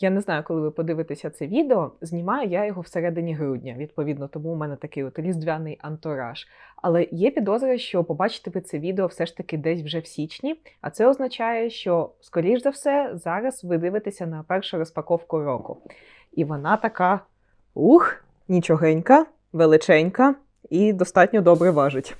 Я не знаю, коли ви подивитеся це відео. Знімаю я його всередині грудня. Відповідно, тому у мене такий от різдвяний антураж. Але є підозра, що побачите ви це відео все ж таки десь вже в січні. А це означає, що, скоріш за все, зараз ви дивитеся на першу розпаковку року. І вона така ух, нічогенька, величенька і достатньо добре важить.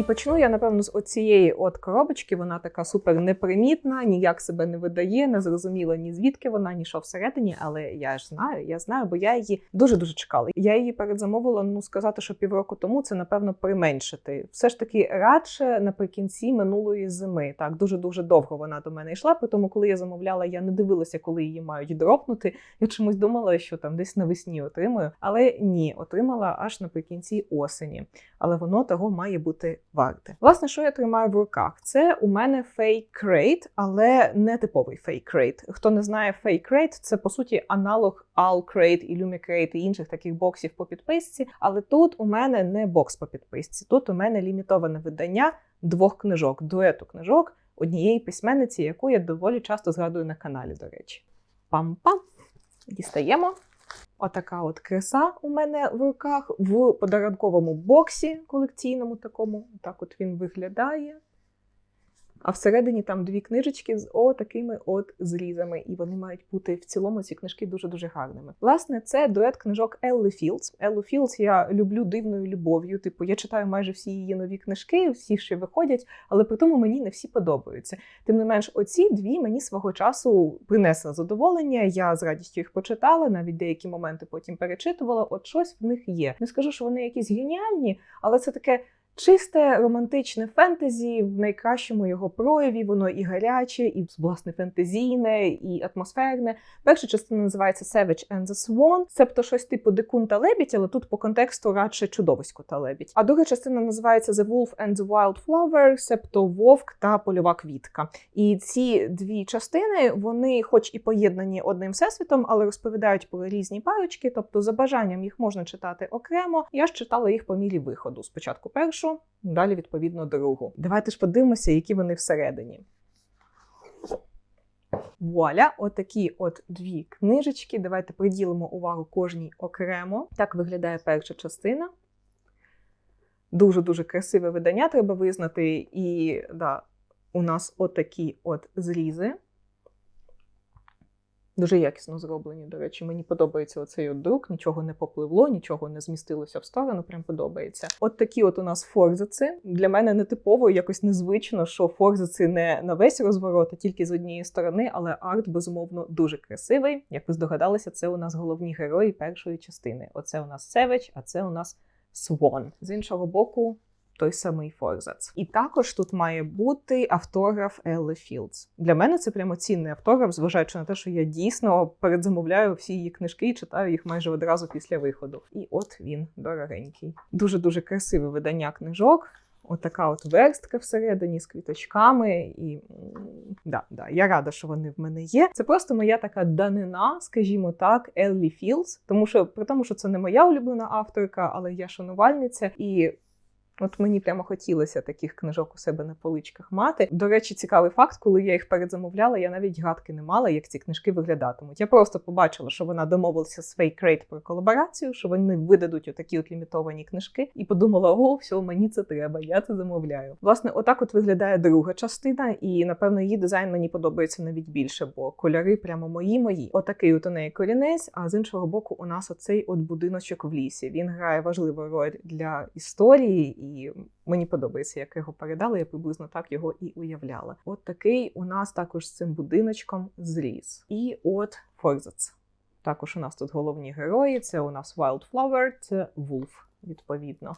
І почну я, напевно, з оцієї от коробочки. Вона така супер непримітна, ніяк себе не видає, не зрозуміла ні звідки вона, ні що всередині. Але я ж знаю, я знаю, бо я її дуже дуже чекала. Я її передзамовила, ну сказати, що півроку тому це напевно применшити. Все ж таки радше наприкінці минулої зими. Так дуже дуже довго вона до мене йшла. При тому, коли я замовляла, я не дивилася, коли її мають дропнути. Я чомусь думала, що там десь навесні отримую, але ні, отримала аж наприкінці осені. Але воно того має бути варте. Власне, що я тримаю в руках? Це у мене Crate, але не типовий Crate. Хто не знає Crate, це по суті аналог All Crate і Lumi Crate і інших таких боксів по підписці. Але тут у мене не бокс по підписці. Тут у мене лімітоване видання двох книжок, дуету книжок однієї письменниці, яку я доволі часто згадую на каналі, до речі. Пам-пам. Дістаємо. Отака от краса у мене в руках в подарунковому боксі колекційному такому. Так от він виглядає. А всередині там дві книжечки з отакими от зрізами, і вони мають бути в цілому ці книжки дуже-дуже гарними. Власне, це дует книжок Елли Філдс. Еллу Філдс я люблю дивною любов'ю. Типу, я читаю майже всі її нові книжки, всі, що виходять, але при тому мені не всі подобаються. Тим не менш, оці дві мені свого часу принесли задоволення. Я з радістю їх почитала, навіть деякі моменти потім перечитувала. От щось в них є. Не скажу, що вони якісь геніальні, але це таке. Чисте романтичне фентезі в найкращому його прояві, воно і гаряче, і власне фентезійне, і атмосферне. Перша частина називається Savage and the Swan, Цебто щось типу Дикун та лебідь, але тут по контексту радше чудовисько та лебідь. А друга частина називається The Wolf and the Wild Flower, себто вовк та польова квітка. І ці дві частини вони, хоч і поєднані одним всесвітом, але розповідають про різні парочки. Тобто, за бажанням їх можна читати окремо. Я ж читала їх по мірі виходу. Спочатку першу. Далі, відповідно, другу. Давайте ж подивимося, які вони всередині. Вуаля, отакі от дві книжечки. Давайте приділимо увагу кожній окремо. Так виглядає перша частина. Дуже-дуже красиве видання, треба визнати. І да, у нас отакі от зрізи. Дуже якісно зроблені, до речі, мені подобається оцей от друк, нічого не попливло, нічого не змістилося в сторону, прям подобається. От такі от у нас форзаци. Для мене не типово, якось незвично, що форзаци не на весь розворот, а тільки з однієї сторони, але арт, безумовно, дуже красивий. Як ви здогадалися, це у нас головні герої першої частини. Оце у нас Севич, а це у нас Свон. З іншого боку, той самий Форзац. І також тут має бути автограф Елли Філдс. Для мене це прямо цінний автограф, зважаючи на те, що я дійсно передзамовляю всі її книжки і читаю їх майже одразу після виходу. І от він дорогенький. Дуже дуже красиве видання книжок. Отака от верстка всередині з квіточками, і да, да, я рада, що вони в мене є. Це просто моя така данина, скажімо так, Еллі Філдс. Тому що при тому, що це не моя улюблена авторка, але я шанувальниця і. От мені прямо хотілося таких книжок у себе на поличках мати. До речі, цікавий факт, коли я їх передзамовляла, я навіть гадки не мала, як ці книжки виглядатимуть. Я просто побачила, що вона домовилася з Fake Crate про колаборацію, що вони видадуть отакі от лімітовані книжки, і подумала: о, все, мені це треба, я це замовляю. Власне, отак от виглядає друга частина, і напевно її дизайн мені подобається навіть більше, бо кольори прямо мої мої. Отакий от у неї корінець. А з іншого боку, у нас оцей от будиночок в лісі. Він грає важливу роль для історії. І мені подобається, як його передали. Я приблизно так його і уявляла. От такий у нас також з цим будиночком зріс. І от Форзац. Також у нас тут головні герої. Це у нас Wildflower, це Вулф, відповідно.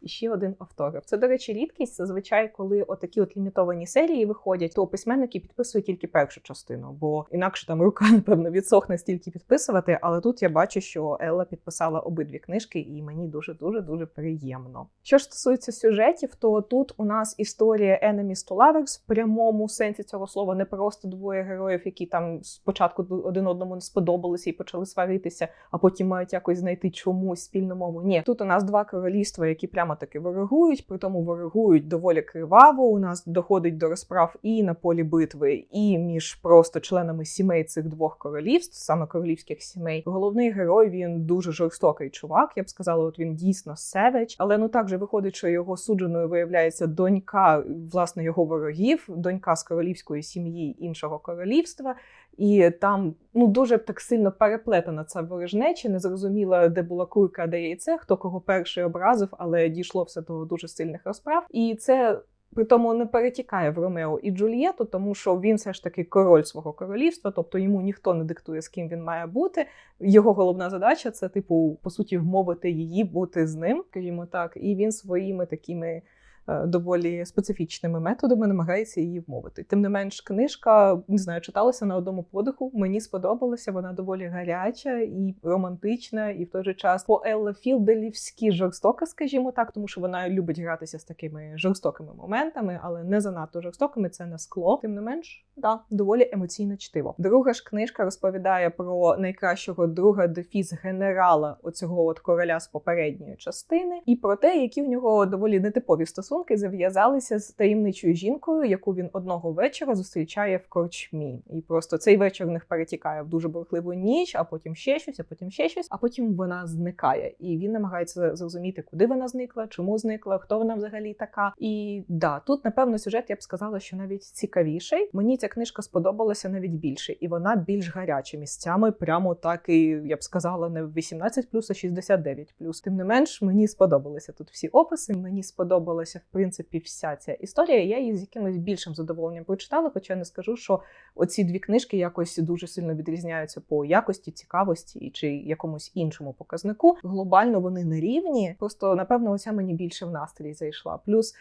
І ще один автограф. Це, до речі, рідкість. Зазвичай, коли отакі от лімітовані серії виходять, то письменники підписують тільки першу частину, бо інакше там рука, напевно, відсохне стільки підписувати. Але тут я бачу, що Елла підписала обидві книжки, і мені дуже дуже дуже приємно. Що ж стосується сюжетів, то тут у нас історія Enemies to Lovers в прямому сенсі цього слова, не просто двоє героїв, які там спочатку один одному не сподобалися і почали сваритися, а потім мають якось знайти чомусь спільну мову. Ні, тут у нас два королівства, які прямо прямо таки ворогують, при тому ворогують доволі криваво. У нас доходить до розправ і на полі битви, і між просто членами сімей цих двох королівств, саме королівських сімей. Головний герой він дуже жорстокий чувак. Я б сказала, от він дійсно севич, але ну так же виходить, що його судженою виявляється донька власне його ворогів, донька з королівської сім'ї іншого королівства. І там ну дуже так сильно переплетена ця ворожнеча, не зрозуміла, де була курка, де яйце, хто кого перший образив, але дійшло все до дуже сильних розправ. І це при тому не перетікає в Ромео і Джульєту, тому що він все ж таки король свого королівства, тобто йому ніхто не диктує, з ким він має бути. Його головна задача це, типу, по суті, вмовити її бути з ним, скажімо так, і він своїми такими. Е, Доволі специфічними методами намагається її вмовити. Тим не менш, книжка не знаю, читалася на одному подиху. Мені сподобалася. Вона доволі гаряча і романтична, і в той же час по Елла Філделівськи жорстока, скажімо так, тому що вона любить гратися з такими жорстокими моментами, але не занадто жорстокими. Це не скло. Тим не менш, да, доволі емоційне чтиво. Друга ж книжка розповідає про найкращого друга дефіс генерала оцього от короля з попередньої частини, і про те, які в нього доволі нетипові стосунки зав'язалися з таємничою жінкою, яку він одного вечора зустрічає в корчмі. І просто цей вечір в них перетікає в дуже бурхливу ніч, а потім ще щось, а потім ще щось, а потім вона зникає. І він намагається зрозуміти, куди вона зникла, чому зникла, хто вона взагалі така. І да, тут напевно сюжет я б сказала, що навіть цікавіший. Мені ця книжка сподобалася навіть більше, і вона більш гаряча місцями. Прямо так і я б сказала, не 18 а 69 Тим не менш, мені сподобалися тут всі описи. Мені сподобалася в принципі вся ця історія. Я її з якимось більшим задоволенням прочитала, хоча не скажу, що оці дві книжки якось дуже сильно відрізняються по якості, цікавості чи якомусь іншому показнику. Глобально вони не рівні. Просто напевно, оця мені більше в настрій зайшла. Плюс.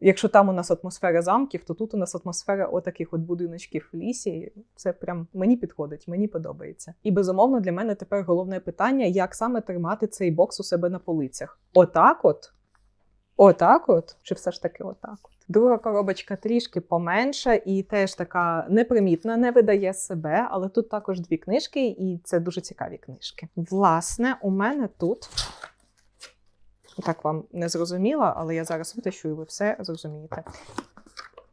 Якщо там у нас атмосфера замків, то тут у нас атмосфера отаких от будиночків в лісі. Це прям мені підходить, мені подобається. І безумовно для мене тепер головне питання: як саме тримати цей бокс у себе на полицях? Отак, от Отак, от чи все ж таки отак? От друга коробочка трішки поменша і теж така непримітна, не видає себе, але тут також дві книжки, і це дуже цікаві книжки. Власне, у мене тут. Так вам не зрозуміло, але я зараз витащу, і ви все зрозумієте.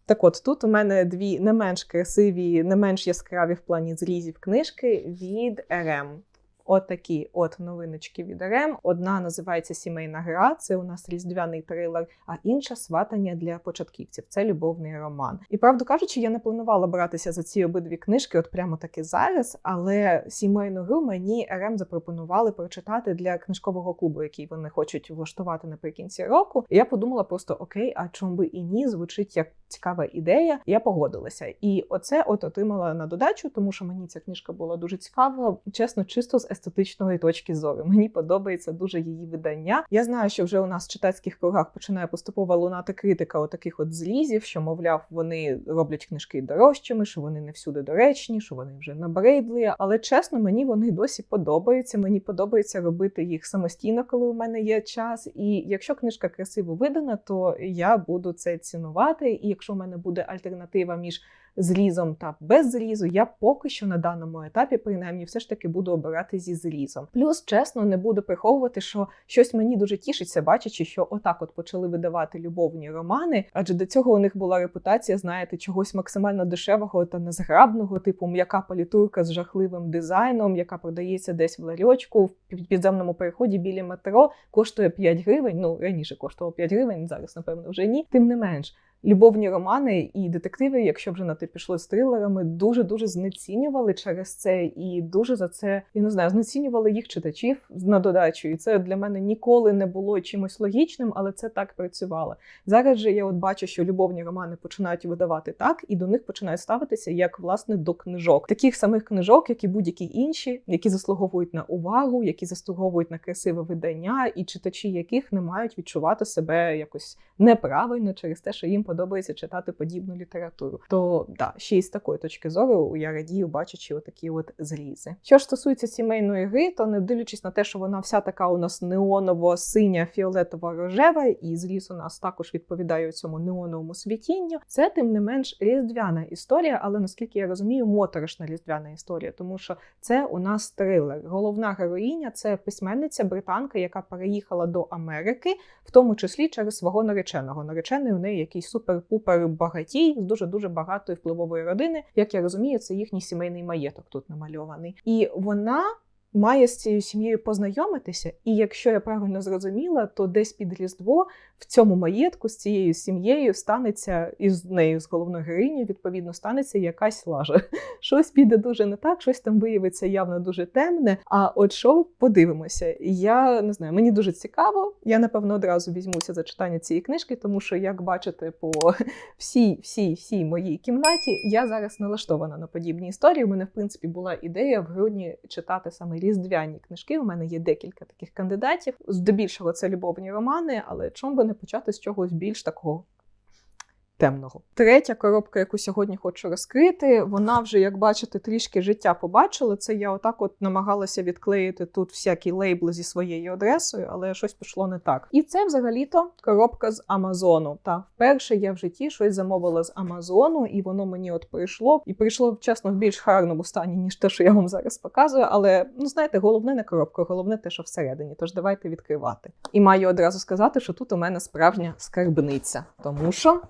Так от, тут у мене дві не менш красиві, не менш яскраві в плані зрізів книжки від РМ. От такі от новиночки від РМ. Одна називається Сімейна гра, це у нас різдвяний трилер, а інша сватання для початківців. Це любовний роман. І правду кажучи, я не планувала братися за ці обидві книжки, от прямо таки зараз. Але сімейну гру мені РМ запропонували прочитати для книжкового клубу, який вони хочуть влаштувати наприкінці року. І я подумала просто: окей, а чому би і ні? Звучить як цікава ідея. Я погодилася. І оце от отримала на додачу, тому що мені ця книжка була дуже цікава, чесно, чисто з естетичної точки зору. Мені подобається дуже її видання. Я знаю, що вже у нас в читацьких кругах починає поступово лунати критика отаких от злізів, що мовляв, вони роблять книжки дорожчими, що вони не всюди доречні, що вони вже набридли. Але чесно, мені вони досі подобаються. Мені подобається робити їх самостійно, коли у мене є час. І якщо книжка красиво видана, то я буду це цінувати. І якщо в мене буде альтернатива між зрізом та без зрізу, я поки що на даному етапі, принаймні, все ж таки буду обирати зі зрізом. Плюс, чесно, не буду приховувати, що щось мені дуже тішиться, бачачи, що отак от почали видавати любовні романи, адже до цього у них була репутація, знаєте, чогось максимально дешевого та незграбного, типу м'яка палітурка з жахливим дизайном, яка продається десь в ларьочку в підземному переході біля метро, коштує 5 гривень. Ну раніше коштувало 5 гривень, зараз напевно вже ні. Тим не менш. Любовні романи і детективи, якщо вже на те пішло з трилерами, дуже дуже знецінювали через це, і дуже за це я не знаю, знецінювали їх читачів на додачу. І це для мене ніколи не було чимось логічним, але це так працювало. Зараз же я от бачу, що любовні романи починають видавати так, і до них починають ставитися як власне до книжок, таких самих книжок, як і будь-які інші, які заслуговують на увагу, які заслуговують на красиве видання, і читачі яких не мають відчувати себе якось неправильно через те, що їм подобається читати подібну літературу. То да, ще й з такої точки зору я радію, бачачи отакі от зрізи. Що ж стосується сімейної гри, то не дивлячись на те, що вона вся така у нас неоново синя, фіолетово рожева, і зріз у нас також відповідає цьому неоновому світінню. Це тим не менш різдвяна історія, але наскільки я розумію, моторошна різдвяна історія, тому що це у нас трилер. Головна героїня це письменниця британка, яка переїхала до Америки, в тому числі через свого нареченого. Наречений у неї якийсь супер-пупер багатій з дуже дуже багатої впливової родини. Як я розумію, це їхній сімейний маєток тут намальований, і вона. Має з цією сім'єю познайомитися, і якщо я правильно зрозуміла, то десь під Різдво в цьому маєтку з цією сім'єю станеться із нею, з головною героїнею, відповідно, станеться якась лажа. Щось піде дуже не так, щось там виявиться явно дуже темне. А от що подивимося? Я не знаю, мені дуже цікаво. Я напевно одразу візьмуся за читання цієї книжки, тому що, як бачите, по всій всій всій моїй кімнаті я зараз налаштована на подібні історії. У мене, в принципі, була ідея в грудні читати саме різдвяні книжки. У мене є декілька таких кандидатів. Здебільшого це любовні романи, але чому би не почати з чогось більш такого темного. Третя коробка, яку сьогодні хочу розкрити, вона вже, як бачите, трішки життя побачила. Це я отак от намагалася відклеїти тут всякі лейбли зі своєю адресою, але щось пішло не так. І це взагалі-то коробка з Амазону. Та вперше я в житті щось замовила з Амазону, і воно мені от прийшло. І прийшло, чесно, в більш гарному стані, ніж те, що я вам зараз показую. Але ну знаєте, головне не коробка, головне те, що всередині. Тож давайте відкривати. І маю одразу сказати, що тут у мене справжня скарбниця, тому що.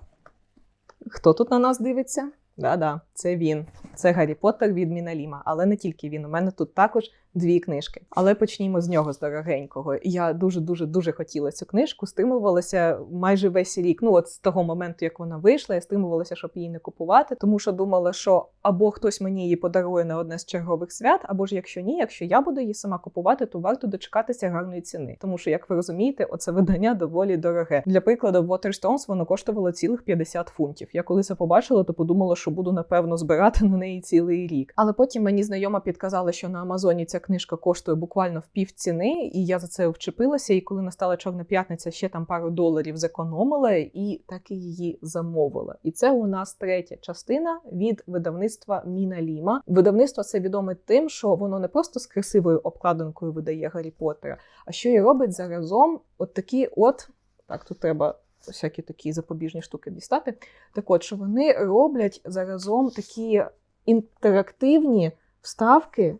Хто тут на нас дивиться? Да-да, це він. Це Гаррі Поттер від Міналіма. Але не тільки він. У мене тут також дві книжки. Але почнімо з нього з дорогенького. Я дуже дуже дуже хотіла цю книжку. Стримувалася майже весь рік. Ну от з того моменту, як вона вийшла, я стримувалася, щоб її не купувати, тому що думала, що або хтось мені її подарує на одне з чергових свят, або ж якщо ні, якщо я буду її сама купувати, то варто дочекатися гарної ціни. Тому що, як ви розумієте, оце видання доволі дороге. Для прикладу, Waterstones воно коштувало цілих 50 фунтів. Я коли це побачила, то подумала, що буду напевно збирати на неї цілий рік. Але потім мені знайома підказала, що на Амазоні ця книжка коштує буквально в пів ціни, і я за це вчепилася. І коли настала чорна п'ятниця, ще там пару доларів зекономила і так і її замовила. І це у нас третя частина від видавництва Міна Ліма. Видавництво це відоме тим, що воно не просто з красивою обкладинкою видає Гаррі Поттера, а що і робить заразом от такі от так, тут треба. Всякі такі запобіжні штуки дістати. Так от, що вони роблять заразом такі інтерактивні вставки,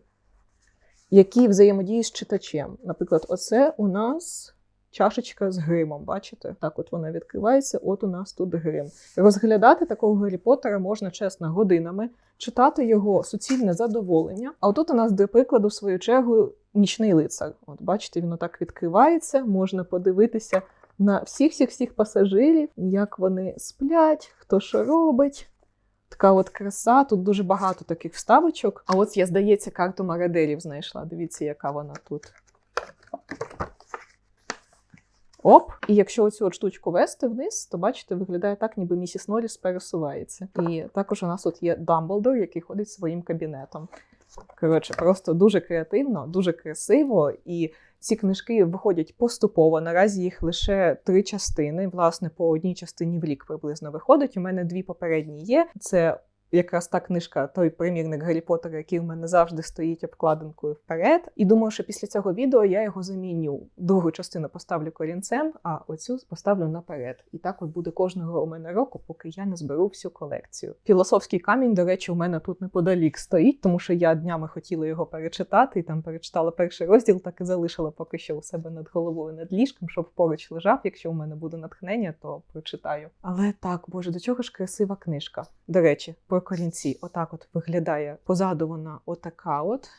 які взаємодіють з читачем. Наприклад, оце у нас чашечка з гримом. Бачите? Так, от вона відкривається, от у нас тут грим. Розглядати такого Гаррі Поттера можна чесно годинами, читати його суцільне задоволення. А отут у нас, до прикладу, в свою чергу, нічний лицар. От бачите, він отак відкривається, можна подивитися на всіх всіх всіх пасажирів, як вони сплять, хто що робить. Така от краса, тут дуже багато таких вставочок. А от я, здається, карту Мараделів знайшла. Дивіться, яка вона тут. Оп! І якщо оцю от штучку вести вниз, то бачите, виглядає так, ніби місіс Норріс пересувається. І також у нас тут є Дамблдор, який ходить своїм кабінетом. Коротше, просто дуже креативно, дуже красиво. І ці книжки виходять поступово. Наразі їх лише три частини. Власне, по одній частині в рік приблизно виходить. У мене дві попередні є. Це якраз та книжка, той примірник Гаррі Поттера, який в мене завжди стоїть обкладинкою вперед. І думаю, що після цього відео я його заміню. Другу частину поставлю корінцем, а оцю поставлю наперед. І так от буде кожного у мене року, поки я не зберу всю колекцію. Філософський камінь, до речі, у мене тут неподалік стоїть, тому що я днями хотіла його перечитати і там перечитала перший розділ, так і залишила поки що у себе над головою над ліжком, щоб поруч лежав. Якщо у мене буде натхнення, то прочитаю. Але так, боже, до чого ж красива книжка. До речі, про корінці. Отак от виглядає. Позаду вона отака от.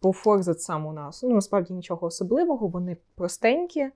По форзет сам у нас. Ну, насправді нічого особливого, вони простенькі,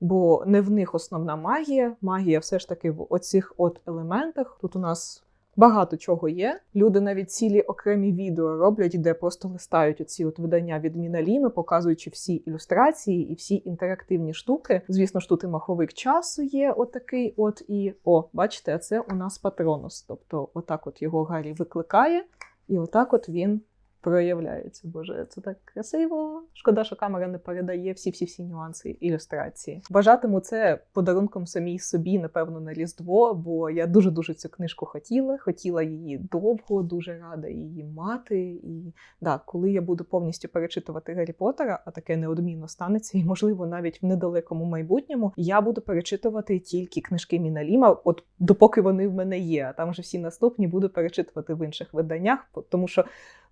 бо не в них основна магія. Магія все ж таки в оцих от елементах. Тут у нас багато чого є. Люди навіть цілі окремі відео роблять, де просто листають оці от видання від Міналіми, показуючи всі ілюстрації і всі інтерактивні штуки. Звісно ж, тут і маховик часу є, отакий от і о, бачите, це у нас патронус. Тобто, отак от його Гаррі викликає, і отак от він проявляється. Боже, це так красиво. Шкода, що камера не передає всі всі всі нюанси ілюстрації. Бажатиму це подарунком самій собі, напевно, на Різдво, бо я дуже дуже цю книжку хотіла. Хотіла її довго, дуже рада її мати. І да, коли я буду повністю перечитувати Гаррі Поттера, а таке неодмінно станеться, і можливо навіть в недалекому майбутньому, я буду перечитувати тільки книжки Міналіма, от допоки вони в мене є. А там вже всі наступні буду перечитувати в інших виданнях, тому що.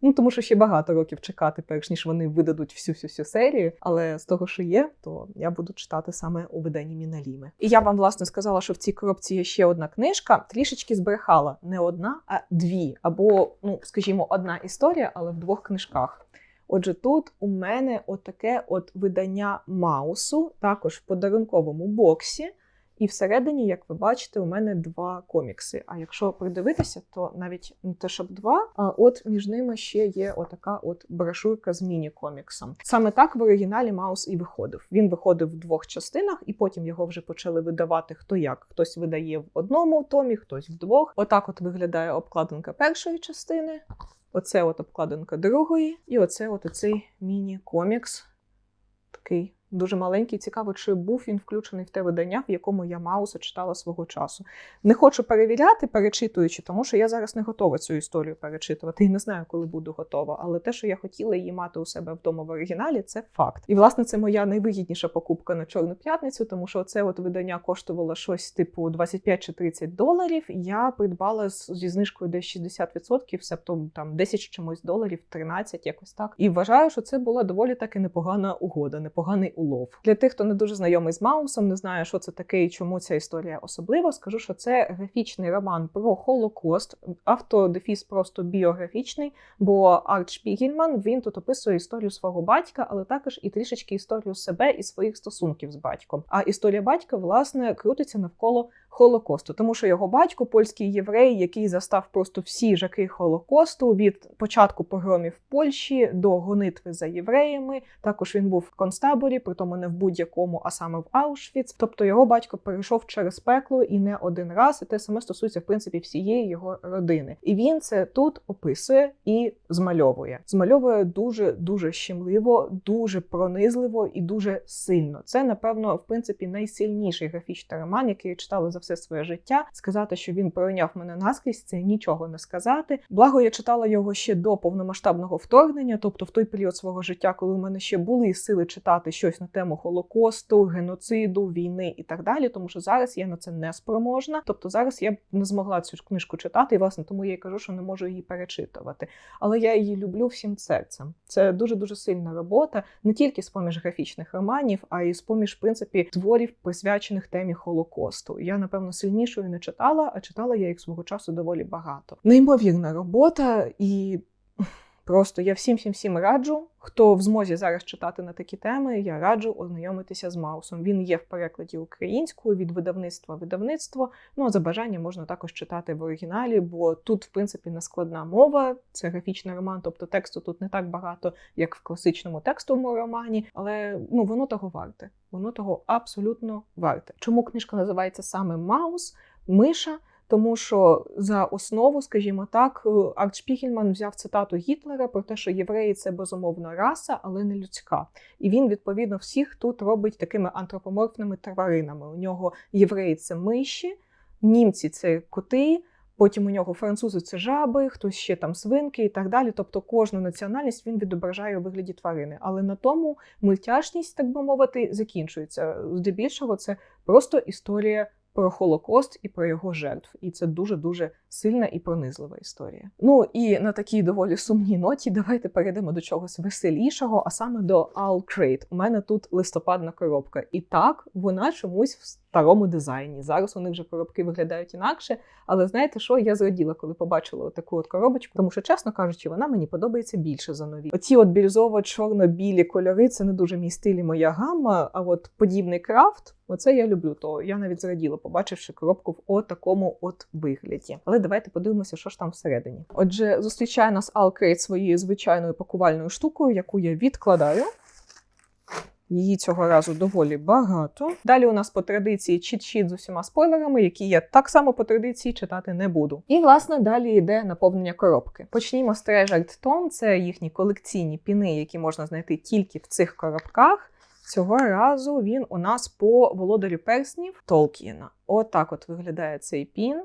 Ну тому що ще багато років чекати, перш ніж вони видадуть всю всю всю серію. Але з того, що є, то я буду читати саме у виданні Міналіми. І я вам власне сказала, що в цій коробці є ще одна книжка. Трішечки збрехала не одна, а дві. Або, ну скажімо, одна історія, але в двох книжках. Отже, тут у мене отаке от видання Маусу, також в подарунковому боксі. І всередині, як ви бачите, у мене два комікси. А якщо придивитися, то навіть не те, щоб два, а от між ними ще є отака от брошурка з міні-коміксом. Саме так в оригіналі Маус і виходив. Він виходив в двох частинах, і потім його вже почали видавати хто як. Хтось видає в одному томі, хтось в двох. Отак от виглядає обкладинка першої частини. Оце от обкладинка другої, і оце от оцей міні-комікс. Такий дуже маленький. Цікаво, чи був він включений в те видання, в якому я Мауса читала свого часу. Не хочу перевіряти, перечитуючи, тому що я зараз не готова цю історію перечитувати і не знаю, коли буду готова. Але те, що я хотіла її мати у себе вдома в оригіналі, це факт. І власне це моя найвигідніша покупка на Чорну п'ятницю, тому що це от видання коштувало щось типу 25 чи 30 доларів. Я придбала зі знижкою десь 60%, себто там 10 чимось доларів, 13, якось так. І вважаю, що це була доволі таки непогана угода, непоганий улов. Для тих, хто не дуже знайомий з Маусом, не знає, що це таке і чому ця історія особлива. Скажу, що це графічний роман про Холокост. Автодефіс просто біографічний, бо Арт Шпігельман він тут описує історію свого батька, але також і трішечки історію себе і своїх стосунків з батьком. А історія батька, власне, крутиться навколо Холокосту, тому що його батько, польський єврей, який застав просто всі жаки Холокосту від початку погромів Польщі до гонитви за євреями. Також він був в концтаборі, при тому не в будь-якому, а саме в Аушвіц. Тобто його батько перейшов через пекло і не один раз, і те саме стосується в принципі всієї його родини. І він це тут описує і змальовує. Змальовує дуже дуже щемливо, дуже пронизливо і дуже сильно. Це напевно в принципі найсильніший графічний роман, який я читала за все своє життя. Сказати, що він пройняв мене наскрізь, це нічого не сказати. Благо, я читала його ще до повномасштабного вторгнення, тобто в той період свого життя, коли у мене ще були сили читати щось на тему Холокосту, геноциду, війни і так далі. Тому що зараз я на це не спроможна. Тобто зараз я б не змогла цю книжку читати, і власне тому я й кажу, що не можу її перечитувати. Але я її люблю всім серцем. Це дуже дуже сильна робота, не тільки з поміж графічних романів, а й з поміж в принципі творів, присвячених темі Холокосту. Я напевно сильнішою не читала, а читала я їх свого часу доволі багато. Неймовірна робота і. Просто я всім всім всім раджу. Хто в змозі зараз читати на такі теми, я раджу ознайомитися з Маусом. Він є в перекладі українською від видавництва видавництво. Ну а за бажанням можна також читати в оригіналі, бо тут, в принципі, не складна мова. Це графічний роман, тобто тексту тут не так багато, як в класичному текстовому романі, але ну воно того варте. Воно того абсолютно варте. Чому книжка називається саме Маус? Миша. Тому що за основу, скажімо так, Арт Шпігельман взяв цитату Гітлера про те, що євреї це безумовно раса, але не людська. І він відповідно всіх тут робить такими антропоморфними тваринами. У нього євреї це миші, німці це коти. Потім у нього французи це жаби, хтось ще там свинки і так далі. Тобто кожну національність він відображає у вигляді тварини. Але на тому мультяшність, так би мовити, закінчується. Здебільшого це просто історія про Холокост і про його жертв. І це дуже дуже сильна і пронизлива історія. Ну і на такій доволі сумній ноті давайте перейдемо до чогось веселішого, а саме до Алкрейт. У мене тут листопадна коробка. І так вона чомусь старому дизайні. Зараз у них вже коробки виглядають інакше. Але знаєте що? Я зраділа, коли побачила таку от коробочку, тому що, чесно кажучи, вона мені подобається більше за нові. Оці от бірюзово-чорно-білі кольори це не дуже мій стиль і моя гамма. А от подібний крафт, оце я люблю. То я навіть зраділа, побачивши коробку в отакому от вигляді. Але давайте подивимося, що ж там всередині. Отже, зустрічає нас Alcrate своєю звичайною пакувальною штукою, яку я відкладаю. Її цього разу доволі багато. Далі у нас по традиції чіт-щіт з усіма спойлерами, які я так само по традиції читати не буду. І власне далі йде наповнення коробки. Почнімо з Treasured Tome. Це їхні колекційні піни, які можна знайти тільки в цих коробках. Цього разу він у нас по володарю перснів Толкіна. Отак от виглядає цей пін.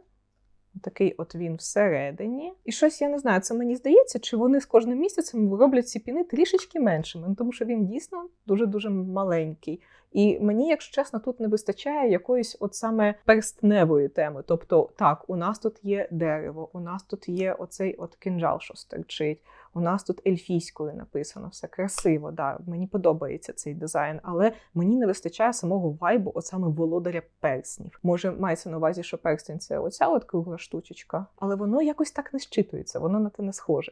Такий от він всередині. І щось я не знаю, це мені здається, чи вони з кожним місяцем роблять ці піни трішечки меншими, ну, тому що він дійсно дуже-дуже маленький. І мені, якщо чесно, тут не вистачає якоїсь от саме перстневої теми. Тобто, так, у нас тут є дерево, у нас тут є оцей от кинжал, що стерчить. У нас тут ельфійською написано все красиво. Да, Мені подобається цей дизайн, але мені не вистачає самого вайбу, от саме володаря перснів. Може, мається на увазі, що перстень це оця от кругла штучечка, але воно якось так не щитується, воно на те не схоже.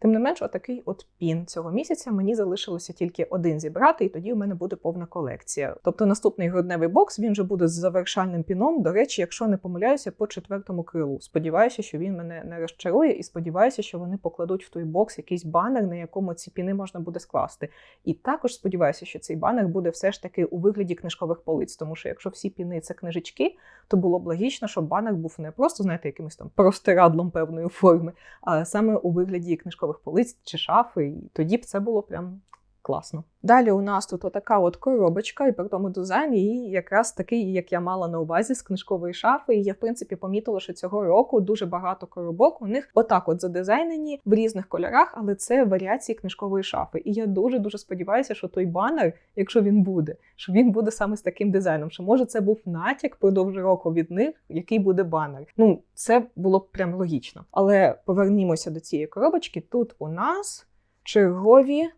Тим не менш, отакий от пін цього місяця мені залишилося тільки один зібрати, і тоді у мене буде повна колекція. Тобто наступний грудневий бокс він вже буде з завершальним піном. До речі, якщо не помиляюся, по четвертому крилу. Сподіваюся, що він мене не розчарує, і сподіваюся, що вони покладуть в той бокс якийсь банер, на якому ці піни можна буде скласти. І також сподіваюся, що цей банер буде все ж таки у вигляді книжкових полиць, тому що якщо всі піни це книжечки, то було б логічно, щоб банер був не просто, знаєте, якимось там простирадлом певної форми, а саме у вигляді книжкових полиць чи шафи. І тоді б це було прям класно. Далі у нас тут отака от коробочка, і при тому дизайн її якраз такий, як я мала на увазі з книжкової шафи. І я, в принципі, помітила, що цього року дуже багато коробок у них отак от задизайнені в різних кольорах, але це варіації книжкової шафи. І я дуже дуже сподіваюся, що той банер, якщо він буде, що він буде саме з таким дизайном. Що може це був натяк продовж року від них, який буде банер. Ну, це було б прям логічно. Але повернімося до цієї коробочки. Тут у нас чергові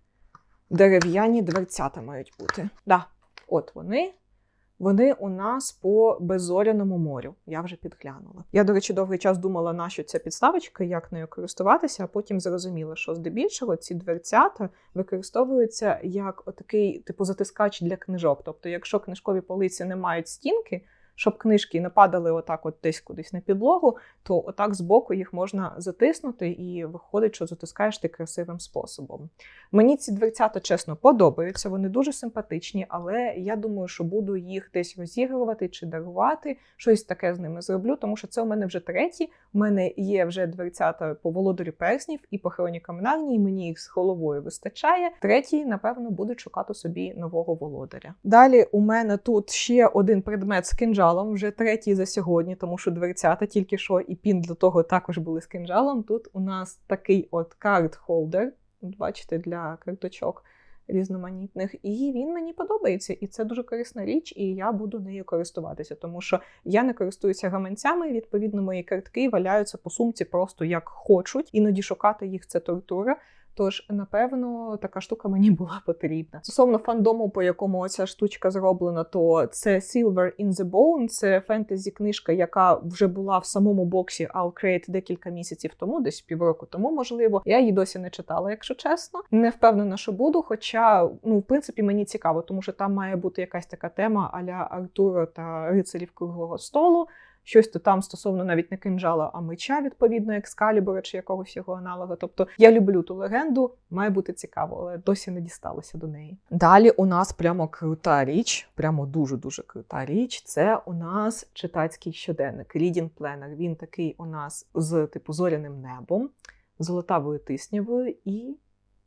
дерев'яні дверцята мають бути. Да, от вони. Вони у нас по беззоряному морю. Я вже підглянула. Я, до речі, довгий час думала, на що ця підставочка, як нею користуватися, а потім зрозуміла, що здебільшого ці дверцята використовуються як отакий типу затискач для книжок. Тобто, якщо книжкові полиці не мають стінки, щоб книжки не падали отак, от десь кудись на підлогу, то отак збоку їх можна затиснути, і виходить, що затискаєш ти красивим способом. Мені ці дверцята, чесно, подобаються, вони дуже симпатичні, але я думаю, що буду їх десь розігрувати чи дарувати, щось таке з ними зроблю, тому що це у мене вже треті. У мене є вже дверцята по володарю перснів і по хронікам Нарнії, мені їх з головою вистачає. Третій, напевно, будуть шукати собі нового володаря. Далі у мене тут ще один предмет з кинжалом, вже третій за сьогодні, тому що дверцята тільки що і пін для того також були з кинжалом. Тут у нас такий от карт-холдер бачите, для карточок різноманітних. І він мені подобається. І це дуже корисна річ, і я буду нею користуватися, тому що я не користуюся гаманцями, відповідно мої картки валяються по сумці просто як хочуть. Іноді шукати їх це тортура. Тож, напевно, така штука мені була потрібна. Стосовно фандому, по якому ця штучка зроблена, то це Silver in the Bone, це фентезі-книжка, яка вже була в самому боксі I'll Create декілька місяців тому, десь півроку тому, можливо. Я її досі не читала, якщо чесно. Не впевнена, що буду. Хоча, ну, в принципі, мені цікаво, тому що там має бути якась така тема аля Артура та рицарів круглого столу щось то там стосовно навіть не кинжала, а меча, відповідно, екскалібура чи якогось його аналога. Тобто я люблю ту легенду, має бути цікаво, але досі не дісталося до неї. Далі у нас прямо крута річ, прямо дуже-дуже крута річ. Це у нас читацький щоденник, Reading Planner. Він такий у нас з типу зоряним небом, золотавою тиснявою і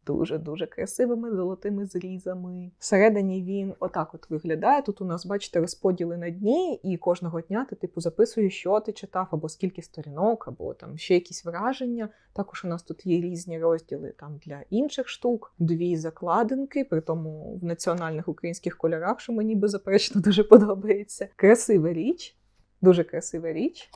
дуже-дуже красивими золотими зрізами. Всередині він отак от виглядає. Тут у нас, бачите, розподіли на дні, і кожного дня ти типу записуєш, що ти читав, або скільки сторінок, або там ще якісь враження. Також у нас тут є різні розділи там для інших штук, дві закладинки, при тому в національних українських кольорах, що мені беззаперечно дуже подобається. Красива річ, дуже красива річ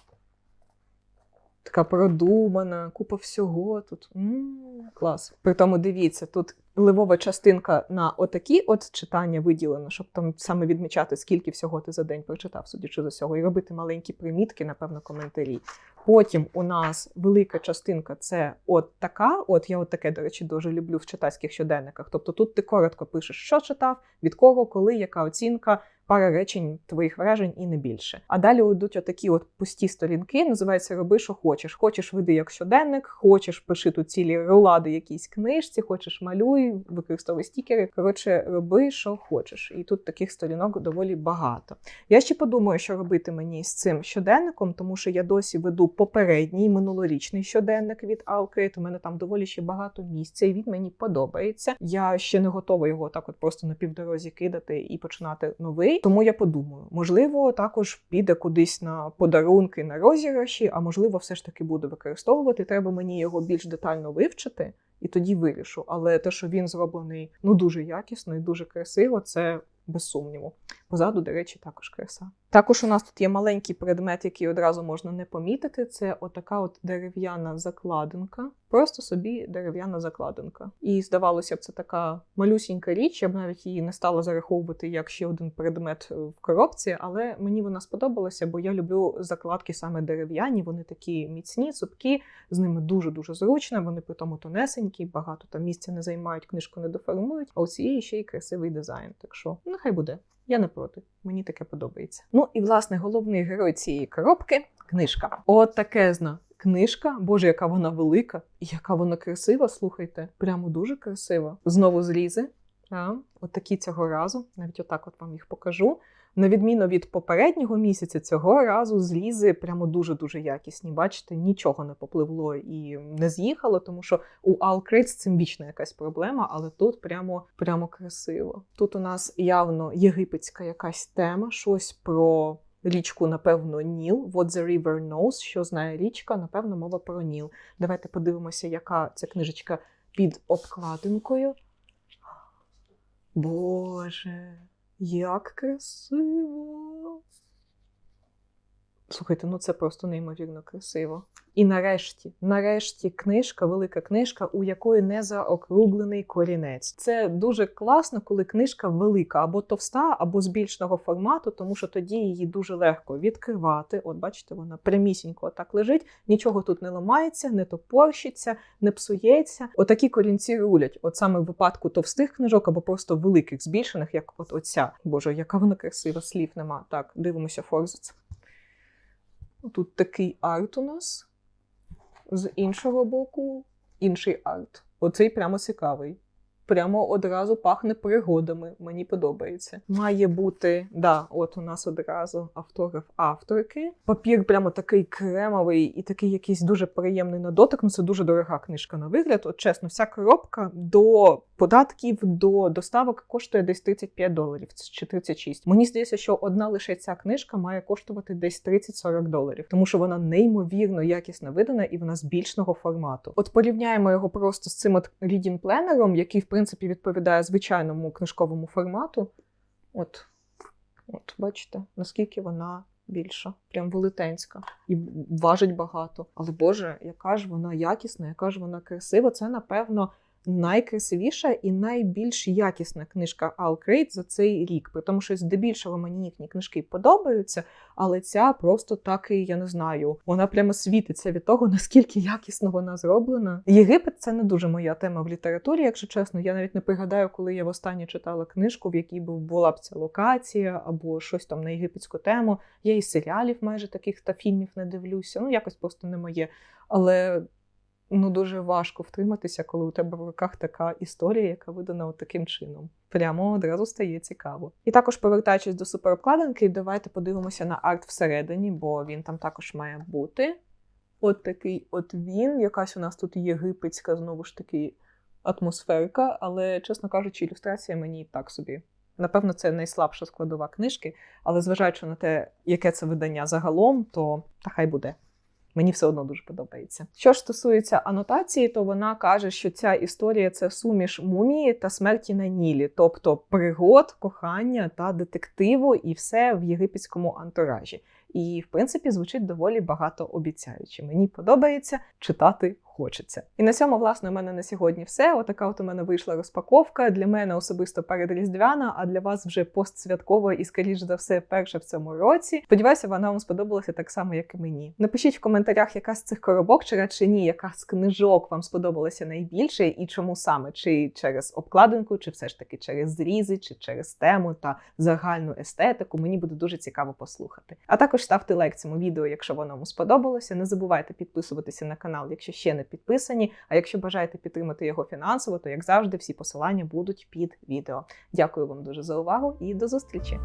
така продумана, купа всього тут. М-м, клас. При тому дивіться, тут ливова частинка на отакі от читання виділена, щоб там саме відмічати, скільки всього ти за день прочитав, судячи за цього, і робити маленькі примітки, напевно, коментарі. Потім у нас велика частинка це от така. От я от таке, до речі, дуже люблю в читацьких щоденниках. Тобто тут ти коротко пишеш, що читав, від кого, коли, яка оцінка пара речень твоїх вражень і не більше. А далі йдуть отакі от пусті сторінки, називається Роби, що хочеш. Хочеш веди як щоденник, хочеш пиши тут цілі рулади якійсь книжці, хочеш малюй, використовуй стікери. Коротше, роби, що хочеш. І тут таких сторінок доволі багато. Я ще подумаю, що робити мені з цим щоденником, тому що я досі веду попередній минулорічний щоденник від Alcrate. У мене там доволі ще багато місця, і він мені подобається. Я ще не готова його так, от просто на півдорозі кидати і починати новий. Тому я подумаю, можливо, також піде кудись на подарунки на розіграші, а можливо, все ж таки буду використовувати. Треба мені його більш детально вивчити. І тоді вирішу. Але те, що він зроблений ну дуже якісно і дуже красиво, це без сумніву. Позаду, до речі, також краса. Також у нас тут є маленький предмет, який одразу можна не помітити. Це отака от дерев'яна закладинка. Просто собі дерев'яна закладинка. І здавалося б, це така малюсінька річ. Я б навіть її не стала зараховувати як ще один предмет в коробці, але мені вона сподобалася, бо я люблю закладки саме дерев'яні. Вони такі міцні, цупкі, з ними дуже дуже зручно. Вони при тому тонесенькі, багато там місця не займають, книжку не деформують. А у цієї ще й красивий дизайн. Так що нехай буде. Я не проти, мені таке подобається. Ну і власне головний герой цієї коробки книжка. От такезна книжка. Боже, яка вона велика і яка вона красива. Слухайте, прямо дуже красива. Знову злізе. А, От такі цього разу. Навіть отак от вам їх покажу. На відміну від попереднього місяця, цього разу злізи прямо дуже-дуже якісні. Бачите, нічого не попливло і не з'їхало, тому що у Alcrate з цим вічна якась проблема, але тут прямо прямо красиво. Тут у нас явно єгипетська якась тема, щось про. Річку, напевно, Ніл. What the River Knows, що знає річка, напевно, мова про Ніл. Давайте подивимося, яка ця книжечка під обкладинкою. Боже, як красиво! Слухайте, ну це просто неймовірно красиво. І нарешті, нарешті, книжка, велика книжка, у якої не заокруглений корінець. Це дуже класно, коли книжка велика або товста, або збільшеного формату, тому що тоді її дуже легко відкривати. От, бачите, вона прямісінько так лежить, нічого тут не ламається, не топорщиться, не псується. Отакі корінці рулять. От саме в випадку товстих книжок або просто великих, збільшених, як от оця. Боже, яка вона красива, слів нема. Так, дивимося форзиц. Тут такий арт у нас. З іншого боку, інший арт. Оцей прямо цікавий. Прямо одразу пахне пригодами. Мені подобається. Має бути, да, от у нас одразу автограф авторки. Папір прямо такий кремовий і такий якийсь дуже приємний на дотик. Ну це дуже дорога книжка на вигляд. От чесно, вся коробка до податків, до доставок коштує десь 35 доларів чи 36. Мені здається, що одна лише ця книжка має коштувати десь 30-40 доларів, тому що вона неймовірно якісно видана і вона збільшеного формату. От порівняємо його просто з цим от reading planner, який в принципі відповідає звичайному книжковому формату. От, от бачите, наскільки вона більша, прям велетенська і важить багато. Але Боже, яка ж вона якісна, яка ж вона красива. Це напевно найкрасивіша і найбільш якісна книжка Alcrate за цей рік. При тому, що здебільшого мені їхні книжки подобаються, але ця просто так і я не знаю. Вона прямо світиться від того, наскільки якісно вона зроблена. Єгипет це не дуже моя тема в літературі, якщо чесно. Я навіть не пригадаю, коли я востаннє читала книжку, в якій була б ця локація або щось там на єгипетську тему. Я і серіалів майже таких та фільмів не дивлюся. Ну якось просто не моє. Але ну дуже важко втриматися, коли у тебе в руках така історія, яка видана от таким чином. Прямо одразу стає цікаво. І також, повертаючись до суперобкладинки, давайте подивимося на арт всередині, бо він там також має бути. От такий от він. Якась у нас тут єгипетська, знову ж таки, атмосферка, але, чесно кажучи, ілюстрація мені так собі. Напевно, це найслабша складова книжки, але зважаючи на те, яке це видання загалом, то та хай буде. Мені все одно дуже подобається. Що ж стосується анотації, то вона каже, що ця історія це суміш мумії та смерті на Нілі, тобто пригод, кохання та детективу, і все в єгипетському антуражі. І, в принципі, звучить доволі багатообіцяюче. Мені подобається читати. Хочеться. І на цьому, власне, у мене на сьогодні все. Отака от у мене вийшла розпаковка. Для мене особисто передріздвяна, а для вас вже постсвяткова і, скоріш за все, перша в цьому році. Сподіваюся, вона вам сподобалася так само, як і мені. Напишіть в коментарях, яка з цих коробок, чи радше ні, яка з книжок вам сподобалася найбільше, і чому саме, чи через обкладинку, чи все ж таки через зрізи, чи через тему та загальну естетику. Мені буде дуже цікаво послухати. А також ставте лайк цьому відео, якщо воно вам сподобалося. Не забувайте підписуватися на канал, якщо ще не підписані. А якщо бажаєте підтримати його фінансово, то як завжди, всі посилання будуть під відео. Дякую вам дуже за увагу і до зустрічі!